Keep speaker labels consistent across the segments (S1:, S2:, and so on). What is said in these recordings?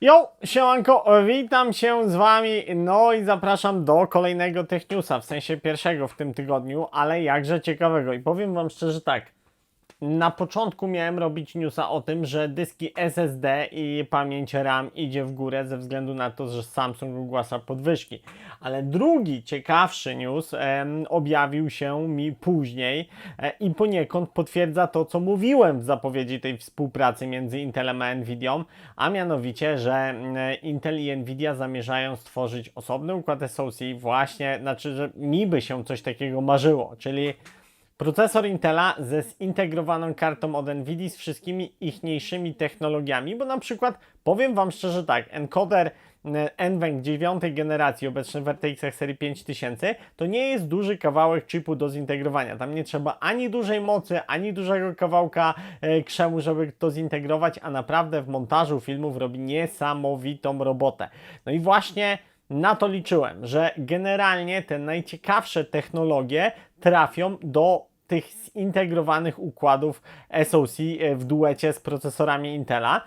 S1: Jo, siemanko, witam się z Wami, no i zapraszam do kolejnego Tech Newsa, w sensie pierwszego w tym tygodniu, ale jakże ciekawego. I powiem Wam szczerze tak, na początku miałem robić newsa o tym, że dyski SSD i pamięć RAM idzie w górę ze względu na to, że Samsung ogłasza podwyżki. Ale drugi ciekawszy news objawił się mi później e, i poniekąd potwierdza to, co mówiłem w zapowiedzi tej współpracy między Intelem a Nvidią, a mianowicie, że mm, Intel i Nvidia zamierzają stworzyć osobny układ SoC właśnie, znaczy, że mi by się coś takiego marzyło, czyli Procesor Intela ze zintegrowaną kartą od Nvidia z wszystkimi ichniejszymi technologiami, bo na przykład powiem Wam szczerze tak, encoder e, NVENC 9 generacji obecny w RTX serii 5000 to nie jest duży kawałek chipu do zintegrowania. Tam nie trzeba ani dużej mocy, ani dużego kawałka e, krzemu, żeby to zintegrować, a naprawdę w montażu filmów robi niesamowitą robotę. No i właśnie na to liczyłem, że generalnie te najciekawsze technologie trafią do tych zintegrowanych układów SoC w duecie z procesorami Intela.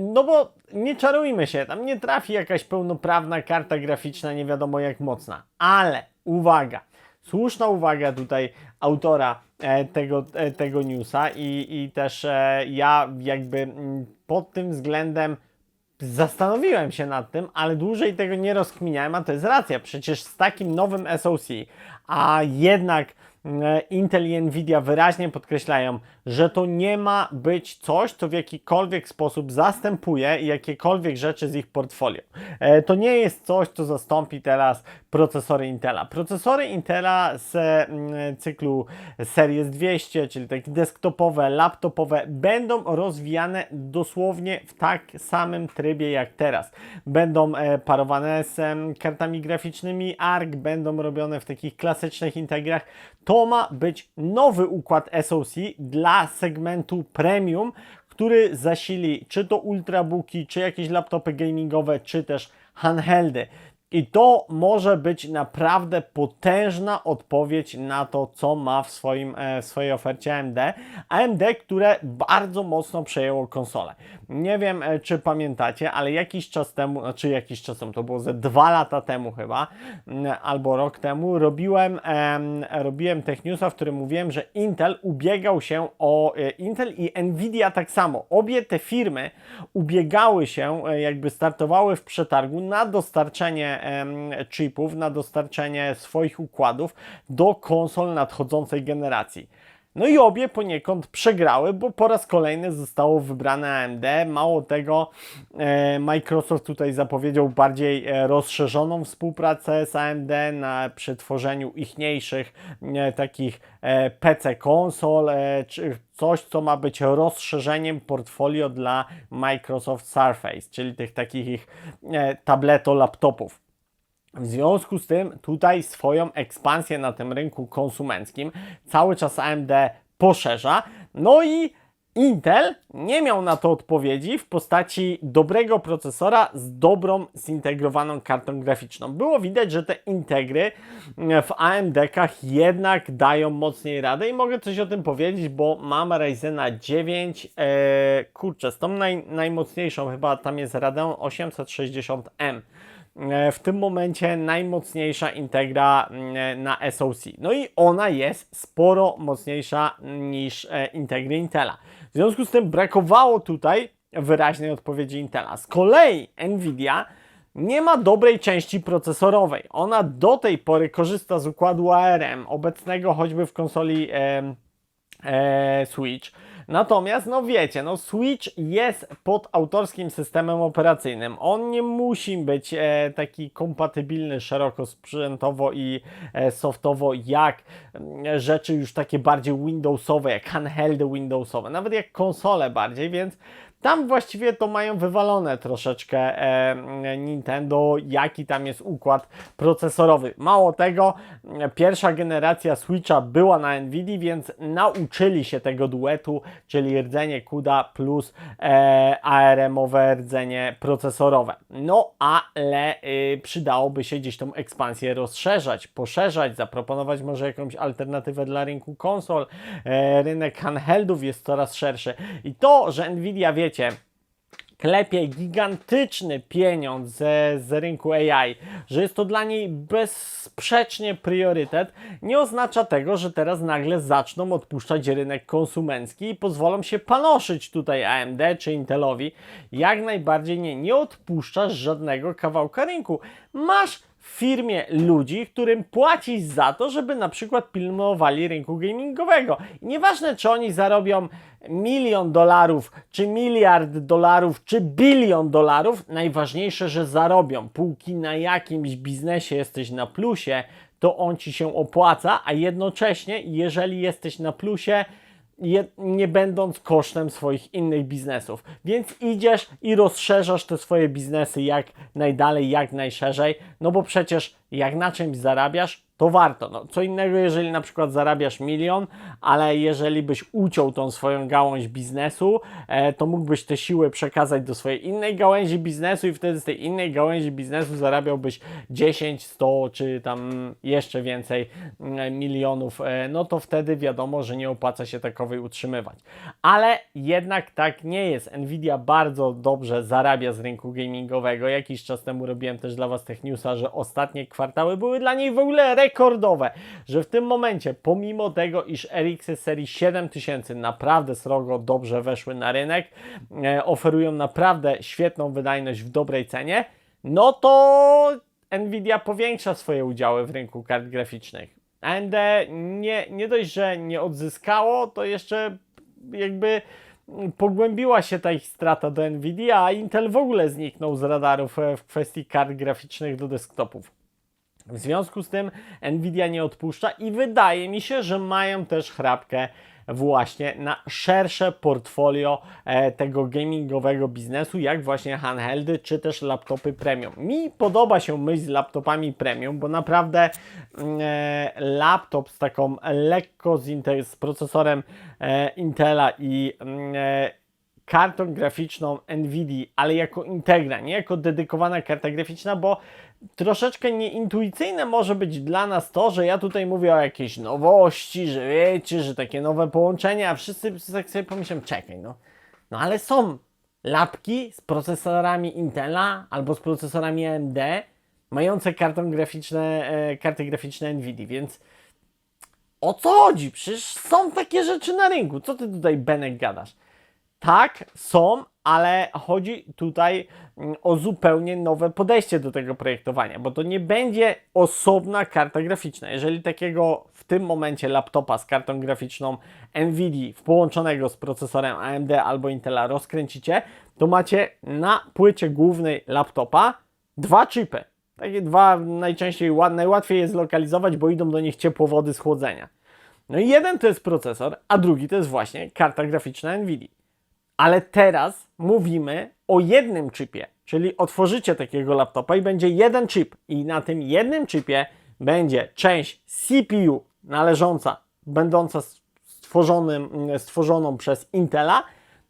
S1: No bo nie czarujmy się, tam nie trafi jakaś pełnoprawna karta graficzna, nie wiadomo jak mocna. Ale uwaga, słuszna uwaga tutaj autora e, tego, e, tego newsa i, i też e, ja jakby mm, pod tym względem Zastanowiłem się nad tym, ale dłużej tego nie rozkminiałem, a to jest racja. Przecież z takim nowym SoC, a jednak e, Intel i Nvidia wyraźnie podkreślają, że to nie ma być coś, co w jakikolwiek sposób zastępuje jakiekolwiek rzeczy z ich portfolio. E, To nie jest coś, co zastąpi teraz procesory Intela. Procesory Intela z mm, cyklu Series 200, czyli takie desktopowe, laptopowe, będą rozwijane dosłownie w tak samym trybie jak teraz. Będą e, parowane z kartami graficznymi ARC, będą robione w takich klasycznych integrach. To ma być nowy układ SoC dla segmentu premium, który zasili czy to ultrabooki, czy jakieś laptopy gamingowe, czy też handheldy. I to może być naprawdę potężna odpowiedź na to, co ma w, swoim, e, w swojej ofercie AMD. AMD, które bardzo mocno przejęło konsolę. Nie wiem, e, czy pamiętacie, ale jakiś czas temu, znaczy jakiś czas temu, to było ze dwa lata temu chyba, albo rok temu, robiłem, em, robiłem Tech Newsa, w którym mówiłem, że Intel ubiegał się o e, Intel i Nvidia tak samo. Obie te firmy ubiegały się, jakby startowały w przetargu na dostarczenie chipów, na dostarczenie swoich układów do konsol nadchodzącej generacji. No i obie poniekąd przegrały, bo po raz kolejny zostało wybrane AMD. Mało tego, e, Microsoft tutaj zapowiedział bardziej e, rozszerzoną współpracę z AMD na przetworzeniu ichniejszych e, takich PC konsol, czy coś, co ma być rozszerzeniem portfolio dla Microsoft Surface, czyli tych takich ich e, tableto laptopów. W związku z tym tutaj swoją ekspansję na tym rynku konsumenckim cały czas AMD poszerza. No i Intel nie miał na to odpowiedzi w postaci dobrego procesora z dobrą zintegrowaną kartą graficzną. Było widać, że te integry w AMD-kach jednak dają mocniej radę i mogę coś o tym powiedzieć, bo mam Ryzena 9, e, kurczę, z tą naj, najmocniejszą chyba tam jest Radeon 860M e, w tym momencie najmocniejsza integra mm, na SoC. No i ona jest sporo mocniejsza niż e, integry Intela. W związku z tym brakowało tutaj wyraźnej odpowiedzi Intela. Z kolei Nvidia nie ma dobrej części procesorowej. Ona do tej pory korzysta z układu ARM, obecnego choćby w konsoli em, e, Switch. Natomiast, no wiecie, no Switch jest pod autorskim systemem operacyjnym. On nie musi być e, taki kompatybilny szeroko sprzętowo i e, softowo jak mm, rzeczy już takie bardziej Windowsowe, jak handheldy Windowsowe, nawet jak konsole bardziej, więc tam właściwie to mają wywalone troszeczkę e, Nintendo, jaki tam jest układ procesorowy. Mało tego, e, pierwsza generacja Switcha była na Nvidia, więc nauczyli się tego duetu, czyli rdzenie CUDA plus e, ARM-owe rdzenie procesorowe. No ale y, przydałoby się gdzieś tą ekspansję rozszerzać, poszerzać, zaproponować może jakąś alternatywę dla rynku konsol. E, rynek handheldów jest coraz szerszy i to, że Nvidia wiecie, klepie gigantyczny pieniądz z, z rynku AI, że jest to dla niej bezsprzecznie priorytet, nie oznacza tego, że teraz nagle zaczną odpuszczać rynek konsumencki i pozwolą się panoszyć tutaj AMD czy Intelowi. Jak najbardziej nie, nie odpuszczasz żadnego kawałka rynku. Masz firmie ludzi, którym płacisz za to, żeby na przykład pilnowali rynku gamingowego. I nieważne, czy oni zarobią milion dolarów, czy miliard dolarów, czy bilion dolarów, najważniejsze, że zarobią. Póki na jakimś biznesie jesteś na plusie, to on ci się opłaca, a jednocześnie, jeżeli jesteś na plusie, nie będąc kosztem swoich innych biznesów. Więc idziesz i rozszerzasz te swoje biznesy jak najdalej, jak najszerzej, no bo przecież jak na czymś zarabiasz, to warto. No, co innego, jeżeli na przykład zarabiasz milion, ale jeżeli byś uciął tą swoją gałąź biznesu, e, to mógłbyś te siły przekazać do swojej innej gałęzi biznesu i wtedy z tej innej gałęzi biznesu zarabiałbyś 10, 100 czy tam jeszcze więcej mm, milionów. E, no to wtedy wiadomo, że nie opłaca się takowej utrzymywać. Ale jednak tak nie jest. Nvidia bardzo dobrze zarabia z rynku gamingowego. Jakiś czas temu robiłem też dla Was tech newsa, że ostatnie kwartały były dla niej w ogóle rekordowe, że w tym momencie, pomimo tego, iż RX serii 7000 naprawdę srogo dobrze weszły na rynek, e, oferują naprawdę świetną wydajność w dobrej cenie, no to Nvidia powiększa swoje udziały w rynku kart graficznych. AMD nie, nie dość, że nie odzyskało, to jeszcze jakby pogłębiła się ta ich strata do Nvidia, a Intel w ogóle zniknął z radarów e, w kwestii kart graficznych do desktopów. W związku z tym Nvidia nie odpuszcza i wydaje mi się, że mają też chrapkę właśnie na szersze portfolio e, tego gamingowego biznesu, jak właśnie handheldy czy też laptopy premium. Mi podoba się myśl z laptopami premium, bo naprawdę mm, e, laptop z taką lekko z, z procesorem e, Intela i mm, kartą graficzną NVIDIA, ale jako integra, nie jako dedykowana karta graficzna, bo troszeczkę nieintuicyjne może być dla nas to, że ja tutaj mówię o jakiejś nowości, że wiecie, że takie nowe połączenia, a wszyscy tak sobie pomyślą, czekaj, no, no ale są lapki z procesorami Intela albo z procesorami AMD, mające kartą graficzne, e, karty graficzne NVIDIA, więc o co chodzi? Przecież są takie rzeczy na rynku. Co ty tutaj, Benek, gadasz? Tak, są, ale chodzi tutaj mm, o zupełnie nowe podejście do tego projektowania, bo to nie będzie osobna karta graficzna. Jeżeli takiego w tym momencie laptopa z kartą graficzną NVIDIA połączonego z procesorem AMD albo Intela rozkręcicie, to macie na płycie głównej laptopa dwa chipy. Takie dwa najczęściej najłatwiej je zlokalizować, bo idą do nich ciepłowody z chłodzenia. No i jeden to jest procesor, a drugi to jest właśnie karta graficzna NVIDIA. Ale teraz mówimy o jednym chipie, czyli otworzycie takiego laptopa i będzie jeden chip. I na tym jednym chipie będzie część CPU należąca, będąca stworzonym, stworzoną przez Intela,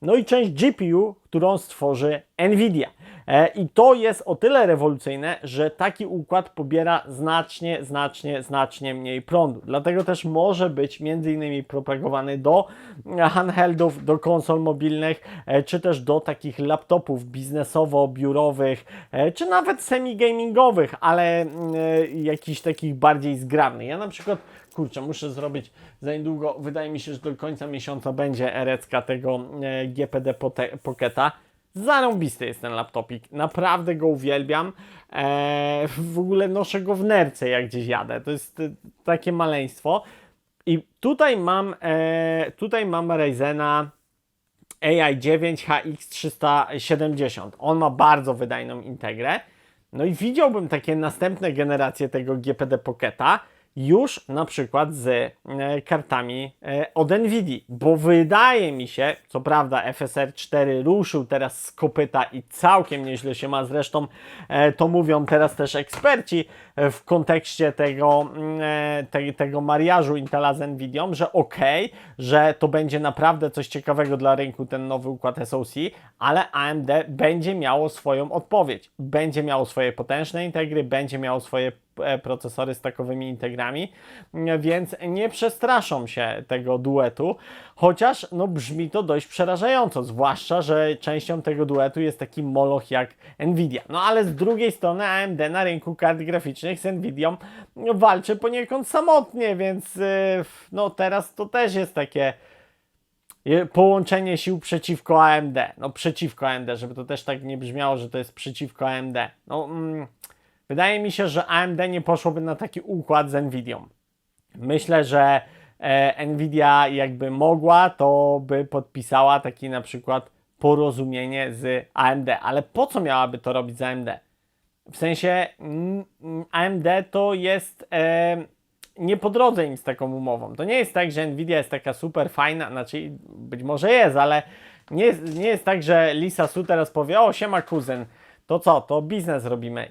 S1: no i część GPU, którą stworzy Nvidia. E, I to jest o tyle rewolucyjne, że taki układ pobiera znacznie, znacznie, znacznie mniej prądu. Dlatego też może być między innymi propagowany do handheldów, do konsol mobilnych, e, czy też do takich laptopów biznesowo-biurowych, e, czy nawet semi-gamingowych, ale mm, jakichś takich bardziej zgrabnych. Ja na przykład kurczę, muszę zrobić za niedługo, wydaje mi się, że do końca miesiąca będzie erecka tego GPD Pocketa. Zarąbisty jest ten laptopik, naprawdę go uwielbiam. Eee, w ogóle noszę go w nerce, jak gdzieś jadę. To jest e, takie maleństwo. I tutaj mam, e, tutaj mam Ryzena AI 9 HX370. On ma bardzo wydajną integrę. No i widziałbym takie następne generacje tego GPD Pocketa już na przykład z e, kartami e, od Nvidia, bo wydaje mi się, co prawda FSR 4 ruszył teraz z kopyta i całkiem nieźle się ma, zresztą e, to mówią teraz też eksperci w kontekście tego, mm, te, tego mariażu Intela z Nvidią, że ok, że to będzie naprawdę coś ciekawego dla rynku ten nowy układ SoC, ale AMD będzie miało swoją odpowiedź, będzie miało swoje potężne integry, będzie miało swoje e, procesory z takowymi integrami, mm, więc nie przestraszą się tego duetu, chociaż no, brzmi to dość przerażająco, zwłaszcza, że częścią tego duetu jest taki moloch jak Nvidia. No ale z drugiej strony AMD na rynku kart graficznych z Nvidią walczy poniekąd samotnie, więc y, no teraz to też jest takie je- połączenie sił przeciwko AMD. No przeciwko AMD, żeby to też tak nie brzmiało, że to jest przeciwko AMD. No mm, wydaje mi się, że AMD nie poszłoby na taki układ z Nvidią. Myślę, że e, Nvidia jakby mogła, to by podpisała taki na przykład porozumienie z AMD. Ale po co miałaby to robić z AMD? W sensie AMD to jest e, nie po drodze im z taką umową. To nie jest tak, że Nvidia jest taka super fajna, znaczy być może jest, ale nie jest, nie jest tak, że Lisa Su teraz powie, o siema kuzyn, to co, to biznes robimy.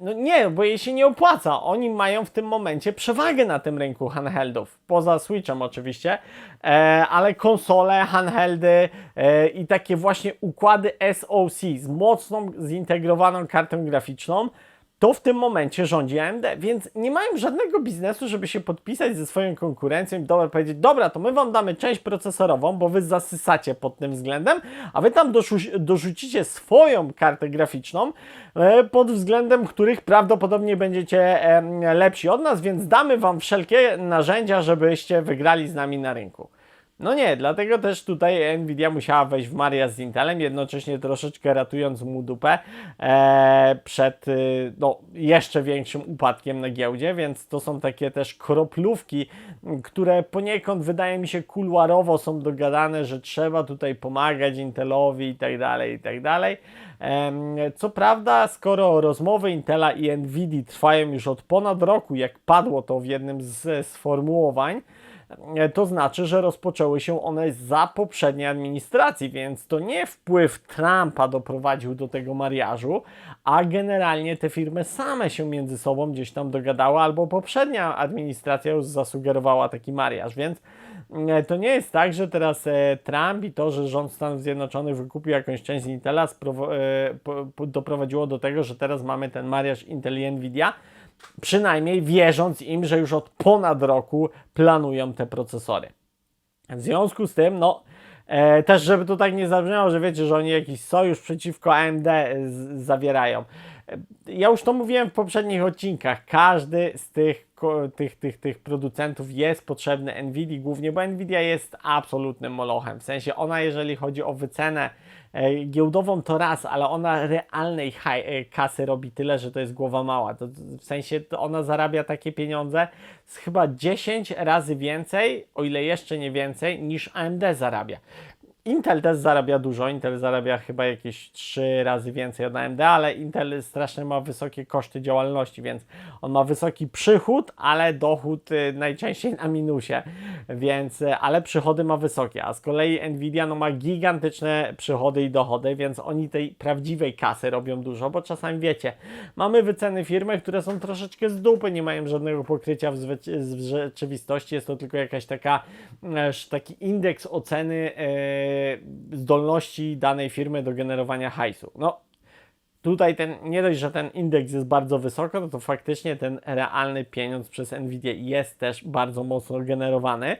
S1: No nie, bo jej się nie opłaca. Oni mają w tym momencie przewagę na tym rynku handheldów. Poza Switchem oczywiście, e, ale konsole, handheldy e, i takie właśnie układy SoC z mocną, zintegrowaną kartą graficzną, to w tym momencie rządzi AMD, więc nie mają żadnego biznesu, żeby się podpisać ze swoją konkurencją i dobra, powiedzieć, dobra, to my wam damy część procesorową, bo wy zasysacie pod tym względem, a wy tam dorzucicie swoją kartę graficzną, e, pod względem których prawdopodobnie będziecie lepsi od nas, więc damy wam wszelkie narzędzia, żebyście wygrali z nami na rynku. No nie, dlatego też tutaj Nvidia musiała wejść w mariaż z Intelem, jednocześnie troszeczkę ratując mu dupę e, przed y, no, jeszcze większym upadkiem na giełdzie, więc to są takie też kroplówki, które poniekąd wydaje mi się kuluarowo są dogadane, że trzeba tutaj pomagać Intelowi i tak dalej, i tak dalej. Co prawda, skoro rozmowy Intela i Nvidia trwają już od ponad roku, jak padło to w jednym z sformułowań, e, to znaczy, że rozpoczęły się one za poprzedniej administracji, więc to nie wpływ Trumpa doprowadził do tego mariażu, a generalnie te firmy same się między sobą gdzieś tam dogadały, albo poprzednia administracja już zasugerowała taki mariaż, więc e, to nie jest tak, że teraz e, Trump i to, że rząd Stanów Zjednoczonych wykupił jakąś część Intela, e, doprowadziło do tego, że teraz mamy ten mariaż Intel i Nvidia, przynajmniej wierząc im, że już od ponad roku planują te procesory. W związku z tym, no, e, też żeby to tak nie zabrzmiało, że wiecie, że oni jakiś sojusz przeciwko AMD z, zawierają. E, Ja już to mówiłem w poprzednich odcinkach. Każdy z tych, tych, tych, tych producentów jest potrzebny Nvidia głównie, bo Nvidia jest absolutnym molochem. W sensie ona, jeżeli chodzi o wycenę e, giełdową, to raz, ale ona realnej e, kasy robi tyle, że to jest głowa mała. To, w sensie ona zarabia takie pieniądze chyba 10 razy więcej, o ile jeszcze nie więcej, niż AMD zarabia. Intel też zarabia dużo, Intel zarabia chyba jakieś 3 razy więcej od AMD, ale Intel strasznie ma wysokie koszty działalności, więc on ma wysoki przychód, ale dochód y, najczęściej na minusie, więc, y, ale przychody ma wysokie, a z kolei Nvidia no, ma gigantyczne przychody i dochody, więc oni tej prawdziwej kasy robią dużo, bo czasami wiecie, mamy wyceny firmy, które są troszeczkę z dupy, nie mają żadnego pokrycia w, w rzeczywistości, jest to tylko jakaś taka, e, taki indeks oceny e, zdolności danej firmy do generowania hajsu. No, tutaj ten, nie dość, że ten indeks jest bardzo wysoko, no to faktycznie ten realny pieniądz przez Nvidia jest też bardzo mocno generowany.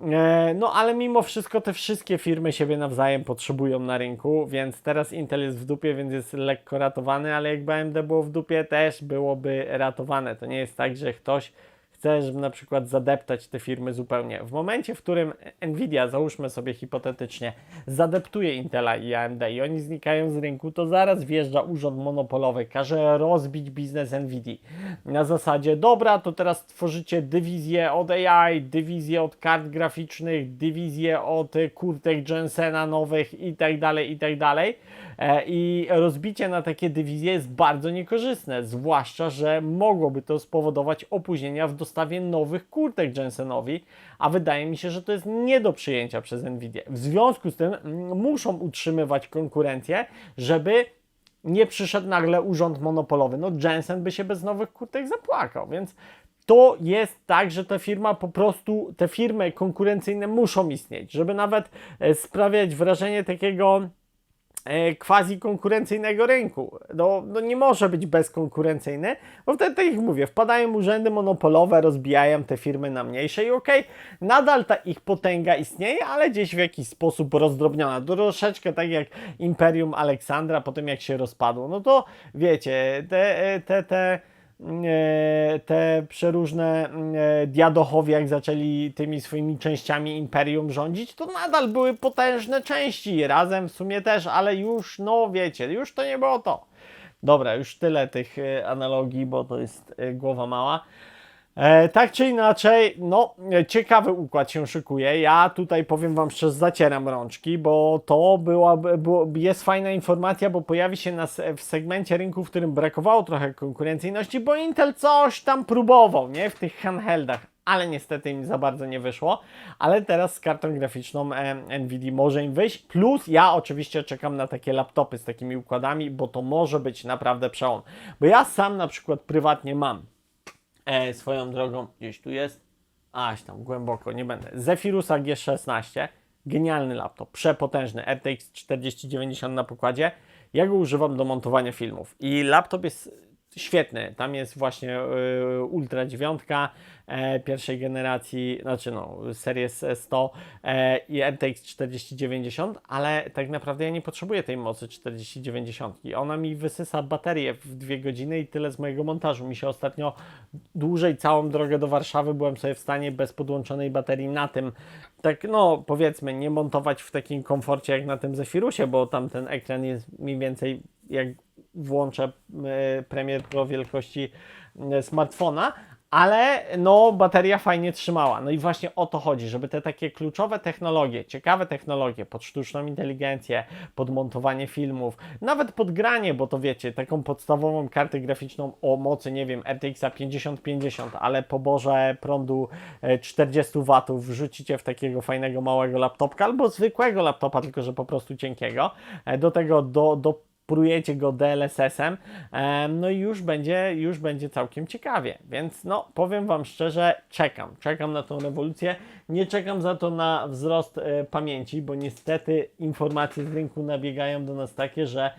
S1: E, No, ale mimo wszystko te wszystkie firmy siebie nawzajem potrzebują na rynku, więc teraz Intel jest w dupie, więc jest lekko ratowany, ale jakby AMD było w dupie, też byłoby ratowane. To nie jest tak, że ktoś chce żeby na przykład zadeptać te firmy zupełnie. W momencie, w którym Nvidia, załóżmy sobie hipotetycznie, zadeptuje Intela i AMD i oni znikają z rynku, to zaraz wjeżdża urząd monopolowy, każe rozbić biznes Nvidia. Na zasadzie, dobra, to teraz tworzycie dywizję od AI, dywizję od kart graficznych, dywizję od y, kurtek Jensena nowych i tak dalej, i tak dalej. E, I rozbicie na takie dywizje jest bardzo niekorzystne, zwłaszcza, że mogłoby to spowodować opóźnienia w dostawie nowych kurtek Jensenowi, a wydaje mi się, że to jest nie do przyjęcia przez Nvidia. W związku z tym mm, muszą utrzymywać konkurencję, żeby nie przyszedł nagle urząd monopolowy. No Jensen by się bez nowych kurtek zapłakał, więc to jest tak, że ta firma po prostu, te firmy konkurencyjne muszą istnieć, żeby nawet e, sprawiać wrażenie takiego quasi konkurencyjnego rynku. No, no nie może być bezkonkurencyjny, bo wtedy, tak jak mówię, wpadają urzędy monopolowe, rozbijają te firmy na mniejsze i okej, nadal ta ich potęga istnieje, ale gdzieś w jakiś sposób rozdrobniona. Troszeczkę tak jak Imperium Aleksandra, po tym jak się rozpadło. No to wiecie, te, te, te e, te przeróżne e, diadochowie, jak zaczęli tymi swoimi częściami imperium rządzić, to nadal były potężne części, razem w sumie też, ale już, no wiecie, już to nie było to. Dobra, już tyle tych e, analogii, bo to jest e, głowa mała. E, tak czy inaczej, no ciekawy układ się szykuje. Ja tutaj powiem Wam szczerze, zacieram rączki, bo to była, było, jest fajna informacja, bo pojawi się na, s- w segmencie rynku, w którym brakowało trochę konkurencyjności, bo Intel coś tam próbował, nie, w tych handheldach. Ale niestety im za bardzo nie wyszło. Ale teraz z kartą graficzną e, Nvidia może im wyjść. Plus ja oczywiście czekam na takie laptopy z takimi układami, bo to może być naprawdę przełom. Bo ja sam na przykład prywatnie mam E, swoją drogą, gdzieś tu jest. Aś tam głęboko, nie będę. Zephyrusa G16, genialny laptop, przepotężny, RTX 4090 na pokładzie. Ja go używam do montowania filmów i laptop jest świetny. Tam jest właśnie y, Ultra 9 e, pierwszej generacji, znaczy no, Series 100 e, i RTX 4090, ale tak naprawdę ja nie potrzebuję tej mocy 4090. Ona mi wysysa baterię w dwie godziny i tyle z mojego montażu. Mi się ostatnio dłużej całą drogę do Warszawy byłem sobie w stanie bez podłączonej baterii na tym, tak no powiedzmy, nie montować w takim komforcie jak na tym Zephyrusie, bo tam ten ekran jest mniej więcej jak włączę e, Premiere Pro wielkości e, smartfona, ale no bateria fajnie trzymała. No i właśnie o to chodzi, żeby te takie kluczowe technologie, ciekawe technologie pod sztuczną inteligencję, pod montowanie filmów, nawet pod granie, bo to wiecie, taką podstawową kartę graficzną o mocy, nie wiem, RTX 5050, ale poborze prądu e, 40 W wrzucicie w takiego fajnego małego laptopka albo zwykłego laptopa, tylko że po prostu cienkiego. E, Do tego do, do prujecie go DLSS-em, em, no i już będzie, już będzie całkiem ciekawie. Więc no, powiem Wam szczerze, czekam. Czekam na tą rewolucję. Nie czekam za to na wzrost e, pamięci, bo niestety informacje z rynku nabiegają do nas takie, że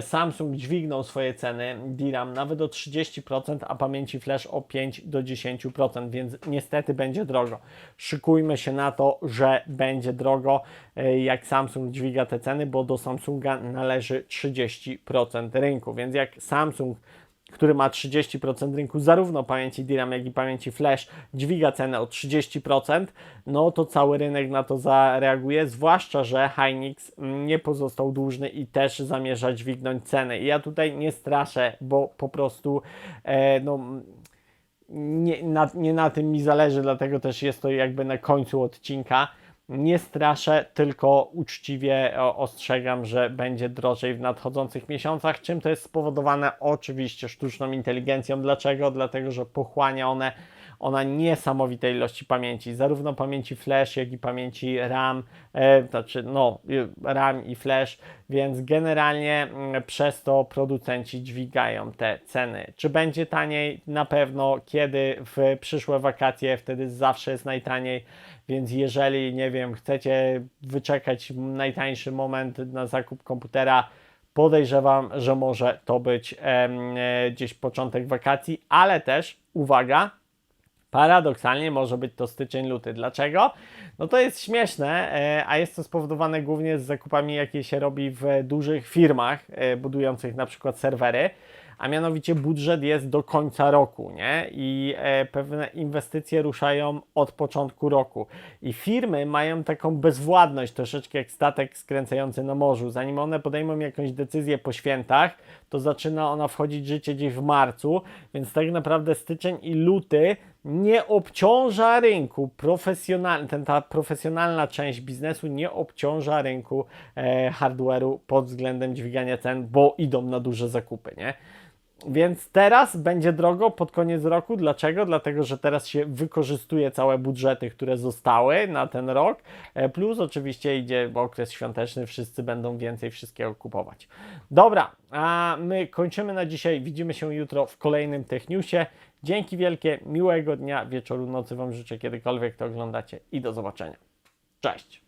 S1: Samsung dźwignął swoje ceny DRAM nawet o 30%, a pamięci flash o 5 do 10%, więc niestety będzie drogo. Szykujmy się na to, że będzie drogo, e, jak Samsung dźwiga te ceny, bo do Samsunga należy 30% rynku, więc jak Samsung który ma 30% rynku zarówno pamięci DRAM, jak i pamięci flash, dźwiga cenę o 30%, no to cały rynek na to zareaguje, zwłaszcza, że Hynix nie pozostał dłużny i też zamierza dźwignąć cenę. I ja tutaj nie straszę, bo po prostu e, no, nie na, nie na tym mi zależy, dlatego też jest to jakby na końcu odcinka. Nie straszę, tylko uczciwie o, ostrzegam, że będzie drożej w nadchodzących miesiącach. Czym to jest spowodowane? Oczywiście sztuczną inteligencją. Dlaczego? Dlatego, że pochłania one ona niesamowite ilości pamięci, zarówno pamięci flash, jak i pamięci RAM, e, znaczy no RAM i flash, więc generalnie mm, przez to producenci dźwigają te ceny. Czy będzie taniej? Na pewno, kiedy? W przyszłe wakacje, wtedy zawsze jest najtaniej, więc jeżeli, nie wiem, chcecie wyczekać najtańszy moment na zakup komputera, podejrzewam, że może to być e, gdzieś początek wakacji, ale też, uwaga, Paradoksalnie może być to styczeń, luty. Dlaczego? No to jest śmieszne, e, a jest to spowodowane głównie z zakupami, jakie się robi w dużych firmach e, budujących na przykład serwery, a mianowicie budżet jest do końca roku, nie? I e, pewne inwestycje ruszają od początku roku. I firmy mają taką bezwładność, troszeczkę jak statek skręcający na morzu. Zanim one podejmą jakąś decyzję po świętach, to zaczyna ona wchodzić w życie gdzieś w marcu, więc tak naprawdę styczeń i luty nie obciąża rynku profesjonalny, ten, ta profesjonalna część biznesu nie obciąża rynku e, hardware'u pod względem dźwigania cen, bo idą na duże zakupy, nie? Więc teraz będzie drogo pod koniec roku. Dlaczego? Dlatego, że teraz się wykorzystuje całe budżety, które zostały na ten rok. E, Plus oczywiście idzie okres świąteczny, wszyscy będą więcej wszystkiego kupować. Dobra, a my kończymy na dzisiaj. Widzimy się jutro w kolejnym Techniusie. Dzięki wielkie, miłego dnia, wieczoru, nocy Wam życzę kiedykolwiek to oglądacie i do zobaczenia. Cześć!